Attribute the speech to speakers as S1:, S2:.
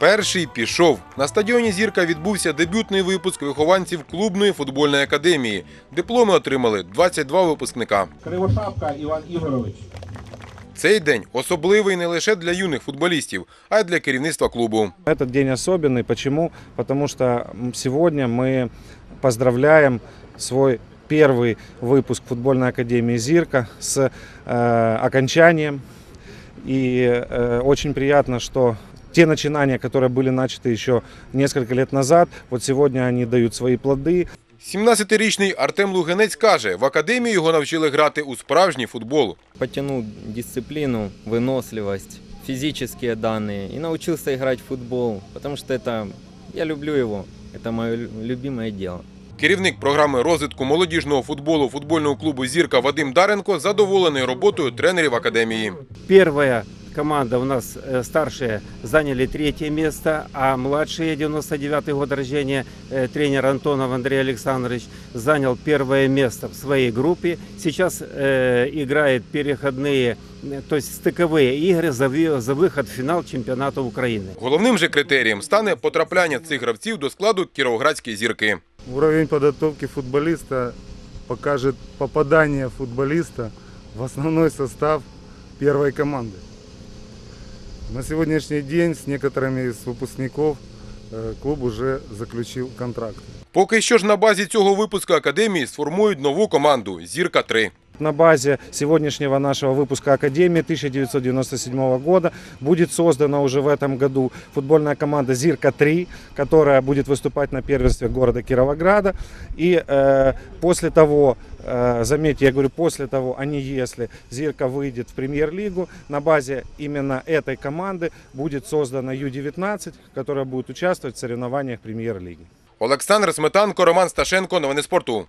S1: Перший пішов. На стадіоні Зірка відбувся дебютний випуск вихованців клубної футбольної академії. Дипломи отримали 22 випускника.
S2: Кривошапка Іван Ігорович.
S1: Цей день особливий не лише для юних футболістів, а й для керівництва клубу.
S3: Этот день особенный. Почему? Потому что м, сегодня мы поздравляем свой первый выпуск футбольной академии «Зирка» с э, окончанием. И э, очень приятно, что те начинания, которые были начаты еще несколько лет назад, вот сегодня они дают свои плоды.
S1: 17-річний Артем Лугинець каже, в академії його навчили грати у справжній футбол.
S4: Потянул дисциплину, выносливость, физические данные и научился играть в футбол, потому что это я люблю его, это мое лю- любимое дело.
S1: Керівник програми розвитку молодіжного футболу футбольного клубу Зірка Вадим Даренко задоволений роботою тренерів академії.
S5: Первая команда у нас э, старшие заняли третье место, а младшие 99 год рождения э, тренер Антонов Андрей Александрович занял первое место в своей группе. Сейчас э, играет переходные, э, то есть стыковые игры за, ви- за выход в финал чемпионата Украины.
S1: Головним же критерієм стане потрапляння цих гравців до складу Кіровоградської зірки.
S6: Уровень подготовки футболиста покажет попадание футболиста в основной состав первой команды. На сегодняшний день с некоторыми из выпускников э, клуб уже заключил контракт.
S1: Поки що ж на базі цього випуску академії сформують нову команду Зірка 3
S3: На базе сегодняшнего нашего выпуска Академии 1997 года будет создана уже в этом году футбольная команда «Зирка-3», которая будет выступать на первенстве города Кировограда. И э, после того, э, заметьте, я говорю после того, а не если «Зирка» выйдет в премьер-лигу, на базе именно этой команды будет создана Ю-19, которая будет участвовать в соревнованиях премьер-лиги.
S1: Олександр Сметанко, Роман Сташенко. Новини спорту.